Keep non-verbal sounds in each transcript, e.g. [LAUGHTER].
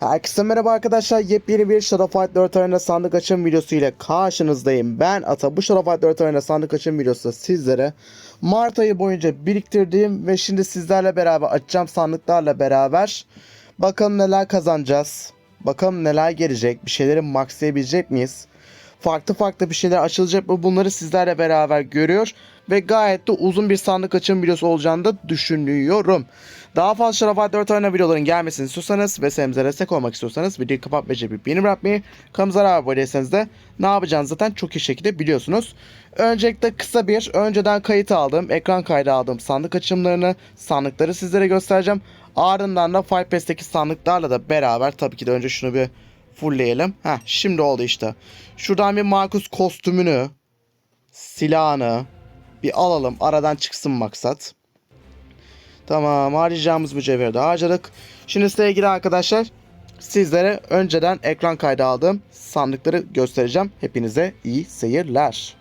Herkese merhaba arkadaşlar. Yepyeni bir Shadow Fight 4 Arena sandık açım videosu ile karşınızdayım. Ben Ata. Bu Shadow Fight 4 Arena sandık açım videosu sizlere Mart ayı boyunca biriktirdiğim ve şimdi sizlerle beraber açacağım sandıklarla beraber bakalım neler kazanacağız. Bakalım neler gelecek. Bir şeyleri maxlayabilecek miyiz? Farklı farklı bir şeyler açılacak mı? Bunları sizlerle beraber görüyor ve gayet de uzun bir sandık açım videosu olacağını da düşünüyorum. Daha fazla Şarafat 4 oyna videoların gelmesini istiyorsanız ve senemize destek olmak istiyorsanız videoyu kapat ve cebi beğeni bırakmayı, kanalımıza abone değilseniz de ne yapacağınızı zaten çok iyi şekilde biliyorsunuz. Öncelikle kısa bir önceden kayıt aldım, ekran kaydı aldım sandık açımlarını, sandıkları sizlere göstereceğim. Ardından da Fight Pass'teki sandıklarla da beraber tabii ki de önce şunu bir fullleyelim. Heh şimdi oldu işte. Şuradan bir Markus kostümünü, silahını bir alalım. Aradan çıksın maksat. Tamam harcayacağımız mücevheri de harcadık. Şimdi sevgili arkadaşlar sizlere önceden ekran kaydı aldığım sandıkları göstereceğim. Hepinize iyi seyirler.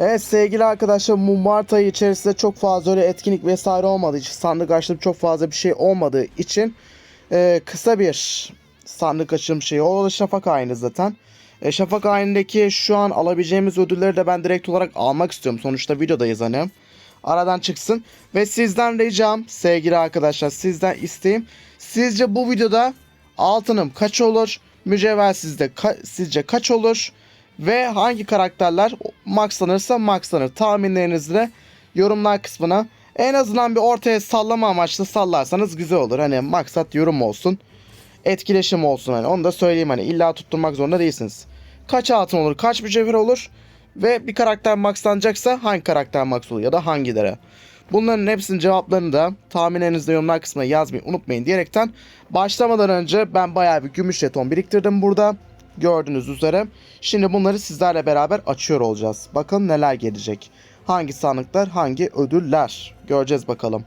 Evet sevgili arkadaşlar bu Mart ayı içerisinde çok fazla öyle etkinlik vesaire olmadığı için sandık açılım çok fazla bir şey olmadığı için e, kısa bir sandık açılım şeyi o da şafak ayini zaten. E, şafak ayindeki şu an alabileceğimiz ödülleri de ben direkt olarak almak istiyorum. Sonuçta videodayız hani. Aradan çıksın. Ve sizden ricam sevgili arkadaşlar sizden isteğim. Sizce bu videoda altınım kaç olur? Mücevher sizde ka- sizce kaç olur? Ve hangi karakterler maxlanırsa maxlanır. Tahminlerinizi de yorumlar kısmına en azından bir ortaya sallama amaçlı sallarsanız güzel olur. Hani maksat yorum olsun. Etkileşim olsun hani. Onu da söyleyeyim hani illa tutturmak zorunda değilsiniz. Kaç altın olur, kaç mücevher olur ve bir karakter maxlanacaksa hangi karakter max olur ya da hangilere. Bunların hepsinin cevaplarını da tahminlerinizde yorumlar kısmına yazmayı unutmayın diyerekten başlamadan önce ben bayağı bir gümüş jeton biriktirdim burada. Gördüğünüz üzere. Şimdi bunları sizlerle beraber açıyor olacağız. Bakalım neler gelecek. Hangi sandıklar, hangi ödüller. Göreceğiz bakalım.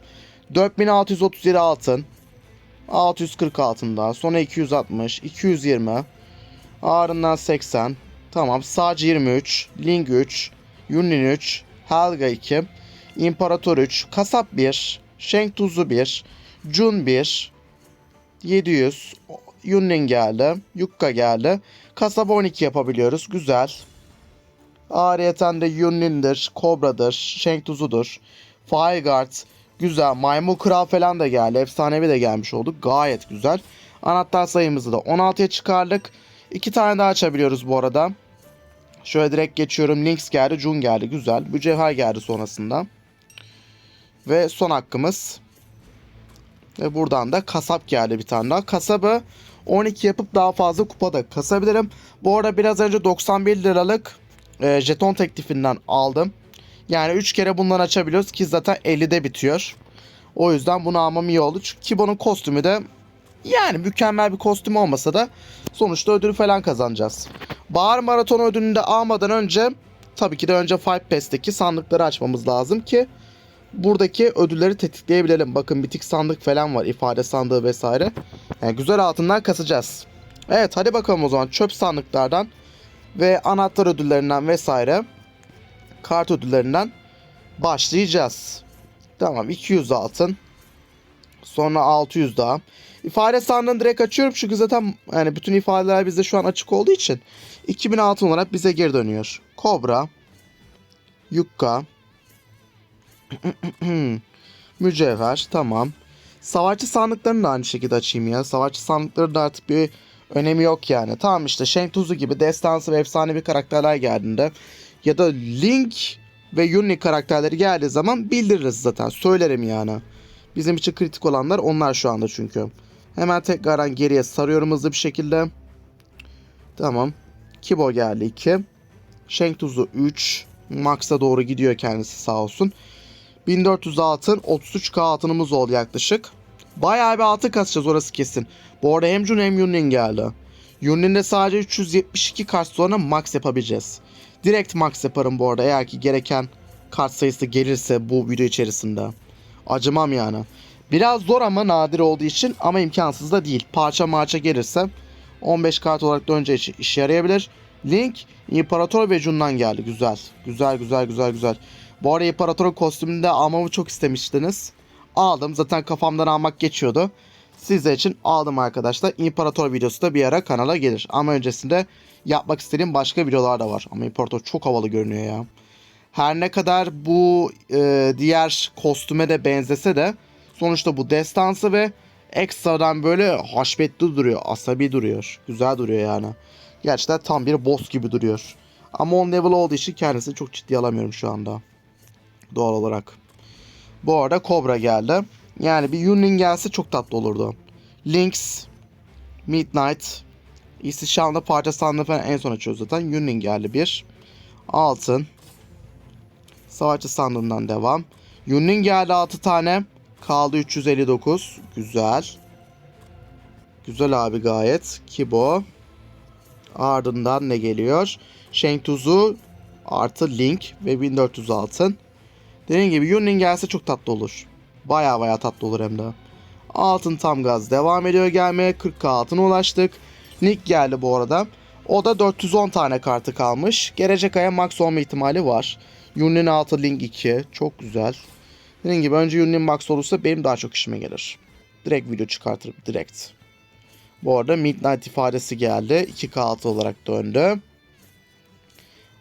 4637 altın. 640 altın daha. Sonra 260, 220. Ardından 80. Tamam. Sadece 23. Ling 3. Yunin 3. Helga 2. İmparator 3. Kasap 1. Şenk Tuzu 1. Jun 1. 700. Yunnin geldi. Yukka geldi. Kasaba 12 yapabiliyoruz. Güzel. Ariyeten de Yunnin'dir, Kobra'dır, Şenk Tuzu'dur. Fireguard. Güzel. Maymun Kral falan da geldi. Efsanevi de gelmiş oldu. Gayet güzel. Anahtar sayımızı da 16'ya çıkardık. İki tane daha açabiliyoruz bu arada. Şöyle direkt geçiyorum. Lynx geldi, Jun geldi. Güzel. Mücevher geldi sonrasında. Ve son hakkımız. Ve buradan da kasap geldi bir tane daha. Kasabı 12 yapıp daha fazla kupada kasabilirim. Bu arada biraz önce 91 liralık e, jeton teklifinden aldım. Yani 3 kere bundan açabiliyoruz ki zaten 50'de bitiyor. O yüzden bunu almam iyi oldu. Çünkü Kibo'nun kostümü de yani mükemmel bir kostüm olmasa da sonuçta ödül falan kazanacağız. Bahar maratonu ödülünü de almadan önce tabii ki de önce Five Pass'teki sandıkları açmamız lazım ki buradaki ödülleri tetikleyebilelim. Bakın bitik sandık falan var. ifade sandığı vesaire. Yani güzel altından kasacağız. Evet hadi bakalım o zaman çöp sandıklardan ve anahtar ödüllerinden vesaire kart ödüllerinden başlayacağız. Tamam 200 altın. Sonra 600 daha. İfade sandığını direkt açıyorum çünkü zaten yani bütün ifadeler bizde şu an açık olduğu için 2000 altın olarak bize geri dönüyor. Kobra, Yukka, [CLEARS THROAT] Mücevher tamam. Savaşçı sandıklarını da aynı şekilde açayım ya. Savaşçı sandıkları da artık bir önemi yok yani. Tamam işte Shenk Tuzu gibi destansı ve efsanevi karakterler geldiğinde ya da Link ve Yuni karakterleri geldiği zaman bildiririz zaten. Söylerim yani. Bizim için kritik olanlar onlar şu anda çünkü. Hemen tekrardan geriye sarıyorum hızlı bir şekilde. Tamam. Kibo geldi 2. Shenk Tuzu 3. Max'a doğru gidiyor kendisi sağ olsun. 1400 altın, 33k altınımız oldu yaklaşık. Bayağı bir altın kasacağız orası kesin. Bu arada hem Jun hem Yunlin geldi. Yunlin'de sadece 372 kart sonra max yapabileceğiz. Direkt max yaparım bu arada eğer ki gereken kart sayısı gelirse bu video içerisinde. Acımam yani. Biraz zor ama nadir olduğu için ama imkansız da değil. Parça marça gelirse 15 kart olarak da önce işe, yarayabilir. Link İmparator ve Jun'dan geldi. Güzel. Güzel güzel güzel güzel. Bu arada İmparator'un kostümünü de almamı çok istemiştiniz. Aldım. Zaten kafamdan almak geçiyordu. Sizler için aldım arkadaşlar. İmparator videosu da bir ara kanala gelir. Ama öncesinde yapmak istediğim başka videolar da var. Ama İmparator çok havalı görünüyor ya. Her ne kadar bu e, diğer kostüme de benzese de sonuçta bu destansı ve ekstradan böyle haşmetli duruyor. Asabi duruyor. Güzel duruyor yani. Gerçekten tam bir boss gibi duruyor. Ama on level olduğu için kendisini çok ciddiye alamıyorum şu anda. Doğal olarak. Bu arada Cobra geldi. Yani bir Yunlin gelse çok tatlı olurdu. Lynx, Midnight, İstişanlı parça sandığı falan en son açıyoruz zaten. Yunlin geldi bir. Altın. Savaşçı sandığından devam. Yunlin geldi 6 tane. Kaldı 359. Güzel. Güzel abi gayet. Kibo. Ardından ne geliyor? Shenk Tuzu artı Link ve 1400 altın. Dediğim gibi Yunlin gelse çok tatlı olur. Baya baya tatlı olur hem de. Altın tam gaz devam ediyor gelmeye. 40k altına ulaştık. Link geldi bu arada. O da 410 tane kartı kalmış. Gelecek aya max olma ihtimali var. Yunlin altı Link 2. Çok güzel. Dediğim gibi önce Yunlin max olursa benim daha çok işime gelir. Direkt video çıkartırım direkt. Bu arada Midnight ifadesi geldi. 2K altı olarak döndü.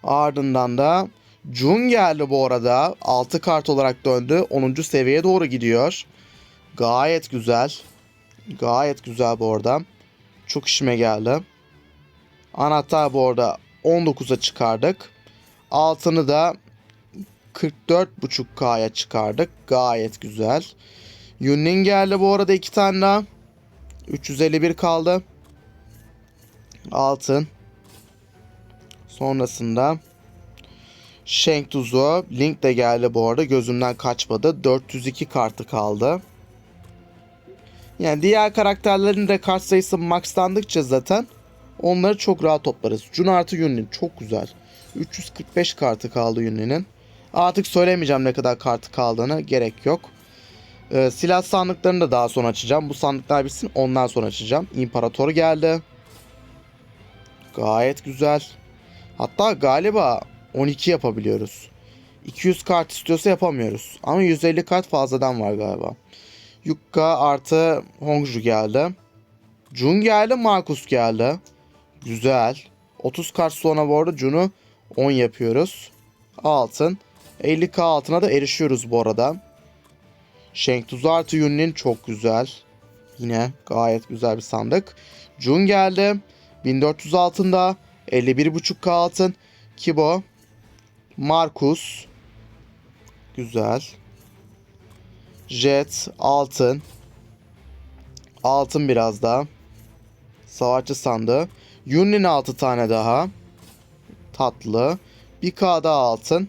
Ardından da Jun geldi bu arada. 6 kart olarak döndü. 10. seviyeye doğru gidiyor. Gayet güzel. Gayet güzel bu arada. Çok işime geldi. Anahtar bu arada 19'a çıkardık. Altını da 44.5K'ya çıkardık. Gayet güzel. Yunlin geldi bu arada iki tane daha. 351 kaldı. Altın. Sonrasında Shenk Tuzu. Link de geldi bu arada. Gözümden kaçmadı. 402 kartı kaldı. Yani diğer karakterlerin de kart sayısı maxlandıkça zaten onları çok rahat toplarız. Jun artı Yunlin çok güzel. 345 kartı kaldı Yunlin'in. Artık söylemeyeceğim ne kadar kartı kaldığını gerek yok. Ee, silah sandıklarını da daha sonra açacağım. Bu sandıklar bitsin ondan sonra açacağım. İmparator geldi. Gayet güzel. Hatta galiba 12 yapabiliyoruz. 200 kart istiyorsa yapamıyoruz. Ama 150 kart fazladan var galiba. Yukka artı Hongju geldi. Jun geldi, Markus geldi. Güzel. 30 kart sonra bu arada Jun'u 10 yapıyoruz. Altın. 50k altına da erişiyoruz bu arada. Shenk Tuzu artı Yunlin çok güzel. Yine gayet güzel bir sandık. Jun geldi. 1400 altında. 51.5k altın. Kibo. Markus. Güzel. Jet. Altın. Altın biraz daha. Savaşçı sandığı. Yunlin 6 tane daha. Tatlı. 1k daha altın.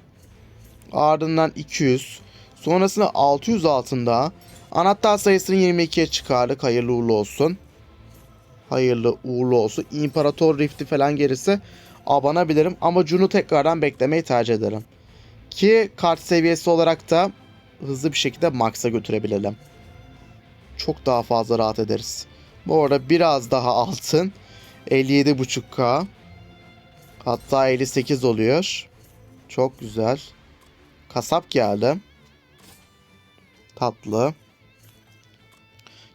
Ardından 200. Sonrasında 600 altında. Anahtar sayısını 22'ye çıkardık. Hayırlı uğurlu olsun. Hayırlı uğurlu olsun. İmparator Rift'i falan gelirse abanabilirim ama Jun'u tekrardan beklemeyi tercih ederim. Ki kart seviyesi olarak da hızlı bir şekilde Max'a götürebilelim. Çok daha fazla rahat ederiz. Bu arada biraz daha altın. 57.5k. Hatta 58 oluyor. Çok güzel. Kasap geldi. Tatlı.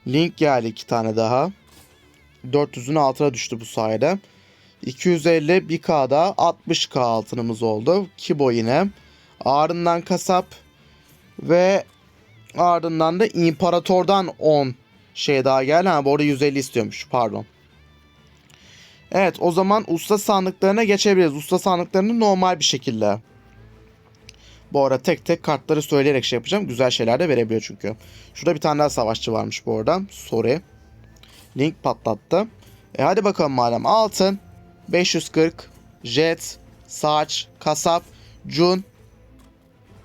Link geldi iki tane daha. 400'ün altına düştü bu sayede. 250 1K'da 60K altınımız oldu. Kibo yine. Ardından kasap. Ve ardından da imparatordan 10 şey daha geldi. Ha bu arada 150 istiyormuş pardon. Evet o zaman usta sandıklarına geçebiliriz. Usta sandıklarını normal bir şekilde. Bu arada tek tek kartları söyleyerek şey yapacağım. Güzel şeyler de verebiliyor çünkü. Şurada bir tane daha savaşçı varmış bu arada. Sorry. Link patlattı. E hadi bakalım madem. Altın. 540. Jet. Saç. Kasap. Jun.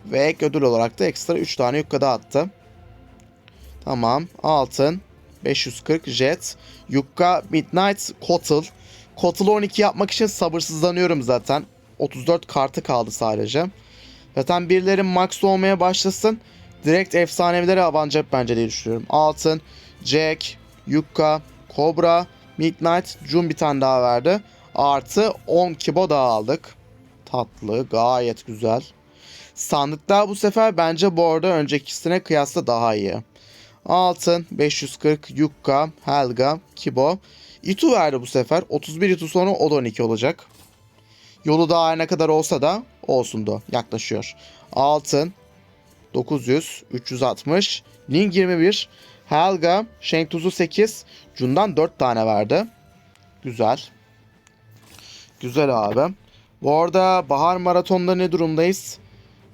Ve ek ödül olarak da ekstra 3 tane yukkada attı. Tamam. Altın. 540 Jet. Yukka Midnight Kotal. Kotal'ı 12 yapmak için sabırsızlanıyorum zaten. 34 kartı kaldı sadece. Zaten birileri max olmaya başlasın. Direkt efsanevilere abanacak bence diye düşünüyorum. Altın, Jack, Yukka, Cobra, Midnight, Jun bir tane daha verdi. Artı 10 kibo daha aldık. Tatlı, gayet güzel. Sandıklar bu sefer bence bu arada öncekisine kıyasla daha iyi. Altın, 540, Yukka, Helga, Kibo. Itu verdi bu sefer. 31 Itu sonra o da 12 olacak. Yolu daha ne kadar olsa da olsun da yaklaşıyor. Altın, 900, 360, Ning 21, Helga, Shenk Tuzu 8, Jun'dan 4 tane verdi. Güzel. Güzel abi. Bu arada bahar maratonda ne durumdayız?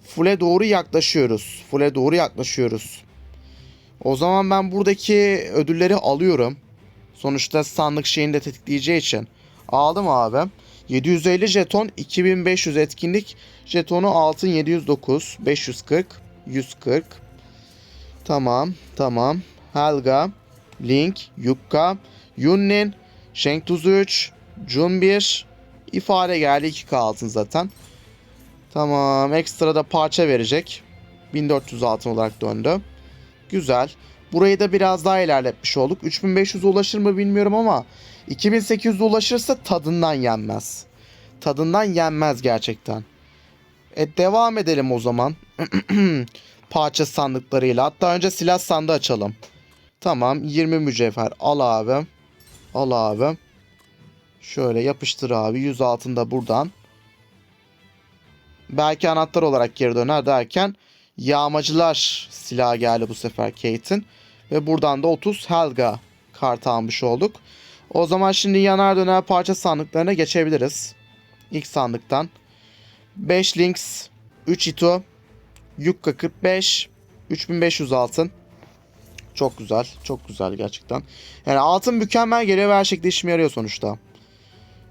Full'e doğru yaklaşıyoruz. Full'e doğru yaklaşıyoruz. O zaman ben buradaki ödülleri alıyorum. Sonuçta sandık şeyini de tetikleyeceği için. Aldım abi. 750 jeton, 2500 etkinlik jetonu altın 709, 540, 140. Tamam, tamam. Helga, Link, Yukka, Yunnin, Shenk Tuzu 3, Jun 1, ifade geldi 2K altın zaten. Tamam, ekstra da parça verecek. 1400 altın olarak döndü. Güzel. Burayı da biraz daha ilerletmiş olduk. 3500 ulaşır mı bilmiyorum ama 2800 ulaşırsa tadından yenmez. Tadından yenmez gerçekten. E devam edelim o zaman. [CLEARS THROAT] Parça sandıklarıyla. Hatta önce silah sandığı açalım. Tamam 20 mücevher. Al abi. Al abi. Şöyle yapıştır abi. 100 altında buradan. Belki anahtar olarak geri döner derken yağmacılar silahı geldi bu sefer Kate'in. Ve buradan da 30 Helga kart almış olduk. O zaman şimdi yanar döner parça sandıklarına geçebiliriz. İlk sandıktan. 5 Lynx, 3 Ito, Yukka 45, 3500 altın. Çok güzel. Çok güzel gerçekten. Yani altın mükemmel geliyor ve her şekilde işime yarıyor sonuçta.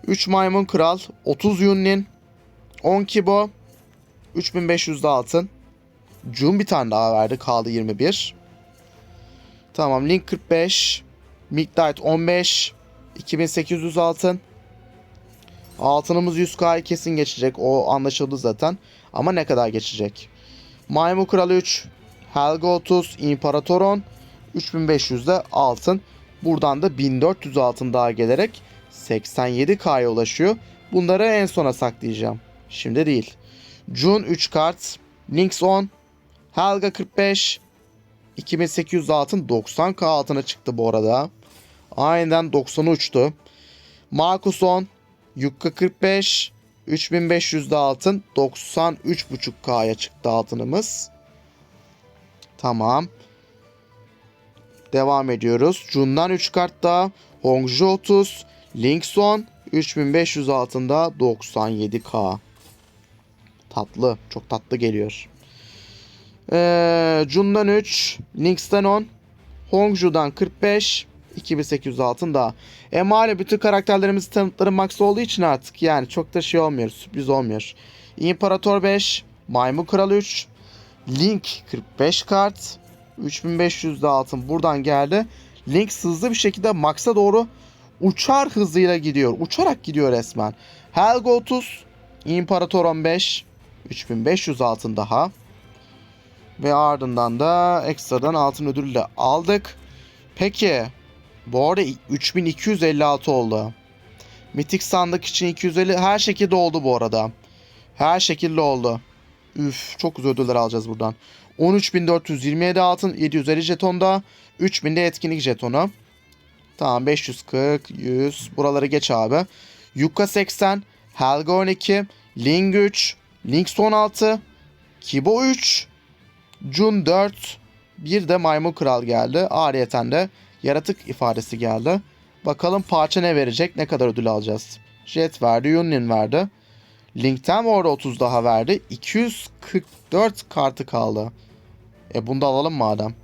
3 Maymun Kral, 30 Yunlin, 10 Kibo, 3500 de altın. Jun bir tane daha verdi. Kaldı 21. Tamam. Link 45. Midnight 15. 2800 altın. Altınımız 100k kesin geçecek. O anlaşıldı zaten. Ama ne kadar geçecek? Maymun Kralı 3. Helga 30. İmparatoron. 3500 de altın. Buradan da 1400 altın daha gelerek 87k'ya ulaşıyor. Bunları en sona saklayacağım. Şimdi değil. Jun 3 kart. Lynx 10. Helga 45. 2800 altın 90k altına çıktı bu arada. Aynen 90'ı uçtu. Marcus 10. Yukka 45. 3500 de altın 93.5k'ya çıktı altınımız. Tamam. Devam ediyoruz. Jun'dan 3 kart daha. Hongju 30. 10. 3500 altında 97k. Tatlı. Çok tatlı geliyor. Ee, Jun'dan 3. Lynx'ten 10. Hongju'dan 45. 2800 altın daha. E malum bütün karakterlerimizin tanıtları max olduğu için artık yani çok da şey olmuyor. Sürpriz olmuyor. İmparator 5. Maymun Kralı 3. Link 45 kart. 3500 de altın buradan geldi. Link hızlı bir şekilde max'a doğru uçar hızıyla gidiyor. Uçarak gidiyor resmen. Helga 30, İmparator 15, 3500 altın daha. Ve ardından da ekstradan altın ödülü de aldık. Peki bu arada 3256 oldu. Mitik sandık için 250 her şekilde oldu bu arada. Her şekilde oldu. Üf çok güzel ödüller alacağız buradan. 13427 altın 750 jetonda 3000'de etkinlik jetonu. Tamam 540 100 buraları geç abi. Yuka 80 Helga 12 Ling 3 Lynx 16 Kibo 3 Jun 4 bir de Maymun Kral geldi. Ariyeten de yaratık ifadesi geldi. Bakalım parça ne verecek? Ne kadar ödül alacağız? Jet verdi, Yunlin verdi. Link'ten orada 30 daha verdi. 244 kartı kaldı. E bunu da alalım madem.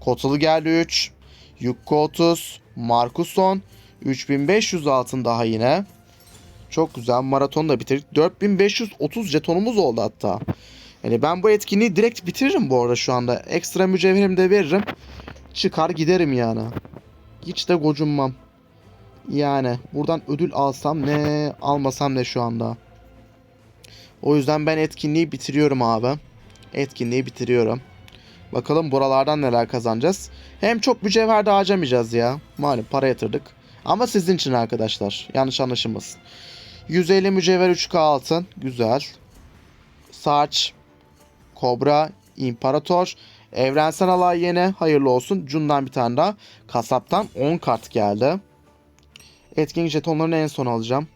Kotalı geldi 3. Yukko 30. Markuson. 3500 altın daha yine. Çok güzel. Maraton da bitirdik. 4530 jetonumuz oldu hatta. Yani ben bu etkinliği direkt bitiririm bu arada şu anda. Ekstra mücevherimi de veririm. Çıkar giderim yani. Hiç de gocunmam. Yani buradan ödül alsam ne almasam ne şu anda. O yüzden ben etkinliği bitiriyorum abi. Etkinliği bitiriyorum. Bakalım buralardan neler kazanacağız. Hem çok mücevher de harcamayacağız ya. Malum para yatırdık. Ama sizin için arkadaşlar. Yanlış anlaşılmasın. 150 mücevher 3K altın. Güzel. Saç. Kobra. İmparator. Evrensel alay yine. Hayırlı olsun. Cun'dan bir tane daha. Kasaptan 10 kart geldi. Etkinlik jetonlarını en son alacağım.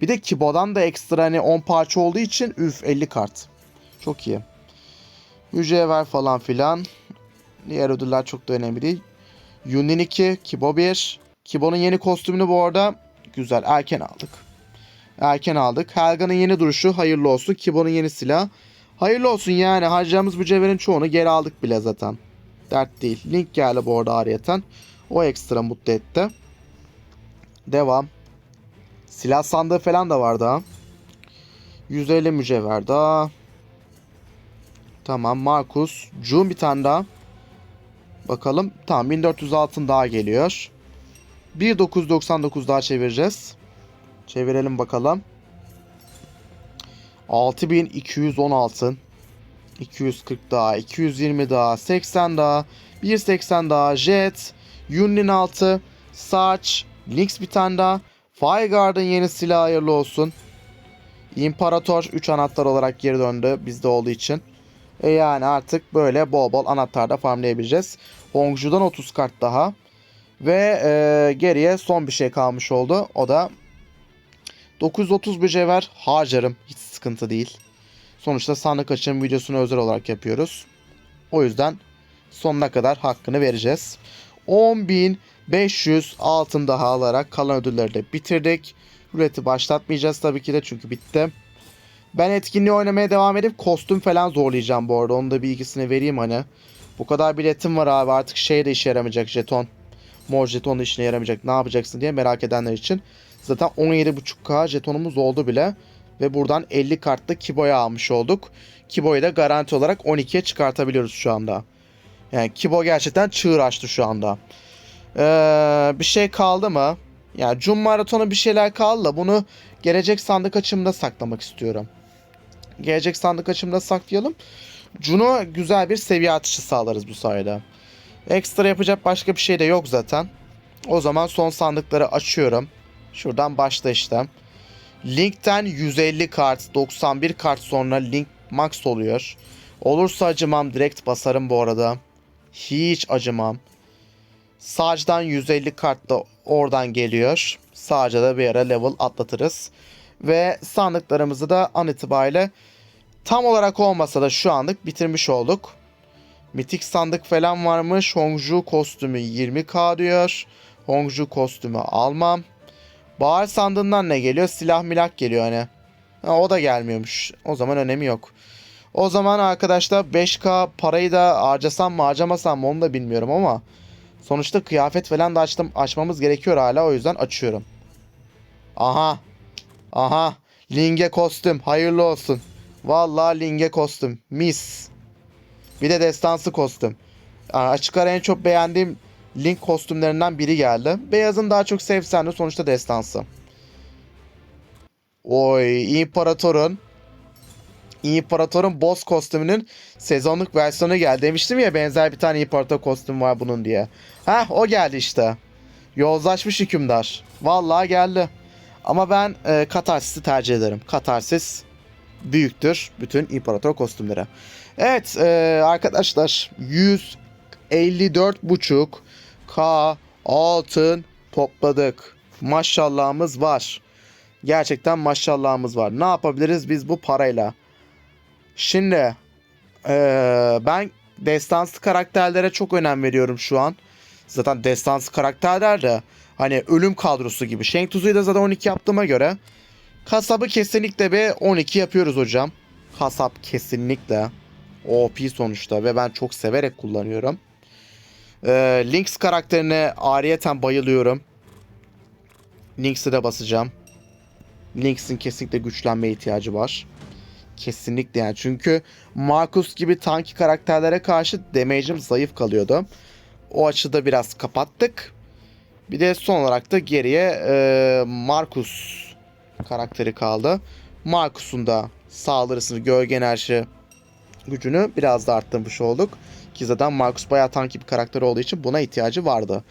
Bir de Kibo'dan da ekstra hani 10 parça olduğu için üf 50 kart. Çok iyi. Mücevher falan filan. Diğer ödüller çok da önemli değil. Yunin 2, Kibo 1. Kibo'nun yeni kostümünü bu arada güzel erken aldık. Erken aldık. Helga'nın yeni duruşu hayırlı olsun. Kibo'nun yeni silah. Hayırlı olsun yani harcayacağımız mücevherin çoğunu geri aldık bile zaten. Dert değil. Link geldi bu arada ariyeten. O ekstra mutlu etti. Devam. Silah sandığı falan da var daha. 150 mücevher daha. Tamam Markus. Jun bir tane daha. Bakalım. Tamam 1400 altın daha geliyor. 1999 daha çevireceğiz. Çevirelim bakalım. 6210 altın. 240 daha, 220 daha, 80 daha, 180 daha, Jet, Yunlin 6, Saç, Lynx bir tane daha, Fireguard'ın yeni silahı hayırlı olsun. İmparator 3 anahtar olarak geri döndü bizde olduğu için. E yani artık böyle bol bol anahtarda farmlayabileceğiz. Hongju'dan 30 kart daha. Ve e, geriye son bir şey kalmış oldu. O da 930 mücevher harcarım. Hiç sıkıntı değil. Sonuçta sandık açım videosunu özel olarak yapıyoruz. O yüzden sonuna kadar hakkını vereceğiz. 10.500 altın daha alarak kalan ödülleri de bitirdik. Ruleti başlatmayacağız tabii ki de çünkü bitti. Ben etkinliği oynamaya devam edip kostüm falan zorlayacağım bu arada. Onun da bilgisini vereyim hani. Bu kadar biletim var abi artık şey de işe yaramayacak jeton. Mor jeton da işine yaramayacak. Ne yapacaksın diye merak edenler için. Zaten 17.5k jetonumuz oldu bile. Ve buradan 50 kartlı Kibo'ya almış olduk. Kibo'yu da garanti olarak 12'ye çıkartabiliyoruz şu anda. Yani Kibo gerçekten çığır açtı şu anda. Ee, bir şey kaldı mı? Yani Jun Maraton'a bir şeyler kaldı da bunu gelecek sandık açımda saklamak istiyorum. Gelecek sandık açımda saklayalım. Jun'u güzel bir seviye atışı sağlarız bu sayede. Ekstra yapacak başka bir şey de yok zaten. O zaman son sandıkları açıyorum. Şuradan başla işte. Link'ten 150 kart, 91 kart sonra Link max oluyor. Olursa acımam direkt basarım bu arada. Hiç acımam. Saç'tan 150 kart da oradan geliyor. Sağca da bir ara level atlatırız. Ve sandıklarımızı da an itibariyle tam olarak olmasa da şu anlık bitirmiş olduk. Mitik sandık falan varmış. Hongju kostümü 20k diyor. Hongju kostümü almam. Bahar sandığından ne geliyor? Silah milak geliyor hani. Ha, o da gelmiyormuş. O zaman önemi yok. O zaman arkadaşlar 5k parayı da harcasam mı harcamasam mı onu da bilmiyorum ama sonuçta kıyafet falan da açtım, açmamız gerekiyor hala o yüzden açıyorum. Aha. Aha. Linge kostüm hayırlı olsun. Vallahi linge kostüm. Mis. Bir de destansı kostüm. Açık ara en çok beğendiğim Link kostümlerinden biri geldi. Beyazın daha çok sevsendi sonuçta destansı. Oy İmparator'un İmparator'un boss kostümünün sezonluk versiyonu geldi. Demiştim ya benzer bir tane İmparator kostüm var bunun diye. Heh o geldi işte. Yozlaşmış hükümdar. Vallahi geldi. Ama ben e, Katarsis'i tercih ederim. Katarsis büyüktür bütün İmparator kostümleri. Evet e, arkadaşlar 154,5 K altın topladık. Maşallahımız var. Gerçekten maşallahımız var. Ne yapabiliriz biz bu parayla? Şimdi eee, ben destansı karakterlere çok önem veriyorum şu an. Zaten destansı karakterler de hani ölüm kadrosu gibi. Shenk Tuzu'yu da zaten 12 yaptığıma göre kasabı kesinlikle bir 12 yapıyoruz hocam. Kasap kesinlikle OP sonuçta ve ben çok severek kullanıyorum. Eee Lynx karakterine ariyeten bayılıyorum. Lynx'e de basacağım. Lynx'in kesinlikle güçlenmeye ihtiyacı var. Kesinlikle yani. Çünkü Marcus gibi tanki karakterlere karşı damage'im zayıf kalıyordu. O açıda biraz kapattık. Bir de son olarak da geriye e, Marcus karakteri kaldı. Marcus'un da saldırısını, gölge enerji gücünü biraz da arttırmış olduk. Ki zaten Marcus bayağı tanki bir karakter olduğu için buna ihtiyacı vardı.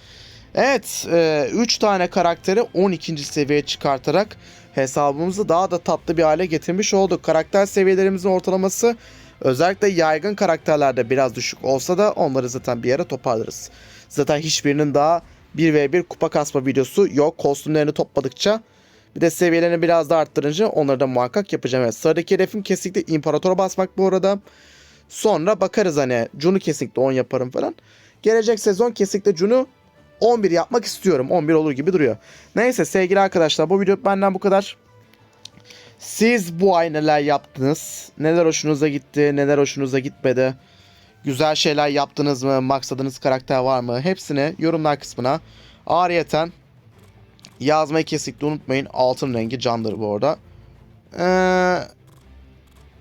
Evet, 3 tane karakteri 12. seviyeye çıkartarak hesabımızı daha da tatlı bir hale getirmiş olduk. Karakter seviyelerimizin ortalaması özellikle yaygın karakterlerde biraz düşük olsa da onları zaten bir yere toparlarız. Zaten hiçbirinin daha 1v1 kupa kasma videosu yok. Kostümlerini topladıkça bir de seviyelerini biraz daha arttırınca onları da muhakkak yapacağım. Evet, sıradaki hedefim kesinlikle imparatora basmak bu arada. Sonra bakarız hani Jun'u kesinlikle 10 yaparım falan. Gelecek sezon kesinlikle Jun'u 11 yapmak istiyorum. 11 olur gibi duruyor. Neyse sevgili arkadaşlar bu video benden bu kadar. Siz bu ay neler yaptınız? Neler hoşunuza gitti? Neler hoşunuza gitmedi? Güzel şeyler yaptınız mı? Maksadınız karakter var mı? Hepsini yorumlar kısmına ariyeten yazmayı kesinlikle unutmayın. Altın rengi candır bu arada. Ee,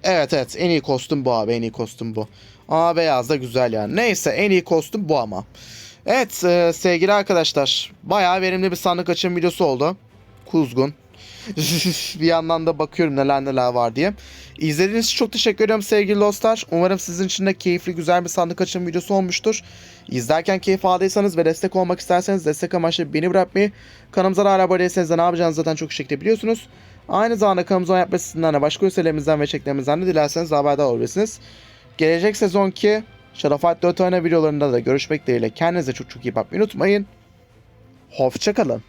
evet evet en iyi kostüm bu abi en iyi kostüm bu. Ama beyaz da güzel yani. Neyse en iyi kostüm bu ama. Evet e, sevgili arkadaşlar bayağı verimli bir sandık açım videosu oldu. Kuzgun. Bir yandan da bakıyorum neler neler var diye. İzlediğiniz için çok teşekkür ediyorum sevgili dostlar. Umarım sizin için de keyifli güzel bir sandık açım videosu olmuştur. İzlerken keyif aldıysanız ve destek olmak isterseniz destek amaçlı beni bırakmayı, kanalımıza da abone değilseniz de ne yapacağınızı zaten çok şekilde biliyorsunuz. Aynı zamanda kanalımıza yapması sizden de başka üselerimizden ve çeklerimizden de dilerseniz haberdar olabilirsiniz. Gelecek sezonki Şarafat 4 oyna videolarında da görüşmek dileğiyle. Kendinize çok çok iyi bakmayı unutmayın. Hoşçakalın.